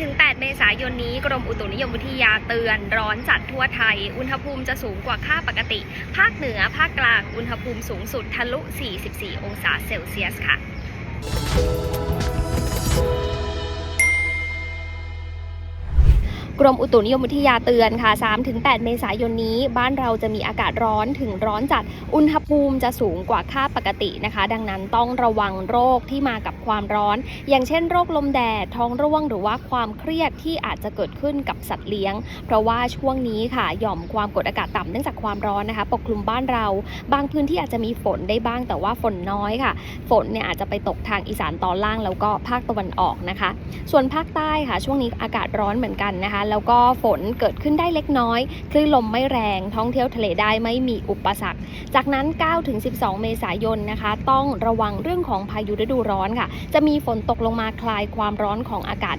3-8เมษายนนี้ กรมอุตุนิยมวิทยาเตือนร้อนจัดทั่วไทย อุณหภูมิจะสูงกว่าค่าปกติ ภาคเหนือ ภาคกลาง อุณหภูมิสูงสุดทะลุ 44 องศาเซลเซียสค่ะ กรมอุตุนิยมวิทยาเตือนค่ะ 3-8 เมษายนนี้ บ้านเราจะมีอากาศร้อนถึงร้อนจัด อุณหภูมิจะสูงกว่าค่าปกตินะคะ ดังนั้นต้องระวังโรคที่มากับความร้อน อย่างเช่นโรคลมแดด ท้องร่วง หรือว่าความเครียดที่อาจจะเกิดขึ้นกับสัตว์เลี้ยง เพราะว่าช่วงนี้ค่ะ หย่อมความกดอากาศต่ำเนื่องจากความร้อนนะคะ ปกคลุมบ้านเรา บางพื้นที่อาจจะมีฝนได้บ้าง แต่ว่าฝนน้อยค่ะ ฝนเนี่ยอาจจะไปตกทางอีสานตอนล่างแล้วก็ภาคตะวันออกนะคะ ส่วนภาคใต้ค่ะ ช่วงนี้อากาศร้อนเหมือนกันนะคะแล้วก็ฝนเกิดขึ้นได้เล็กน้อย คลื่นลมไม่แรงท่องเที่ยวทะเลได้ไม่มีอุปสรรค จากนั้น 9-12 เมษายนนะคะ ต้องระวังเรื่องของพายุฤดูร้อนค่ะ จะมีฝนตกลงมาคลายความร้อนของอากาศ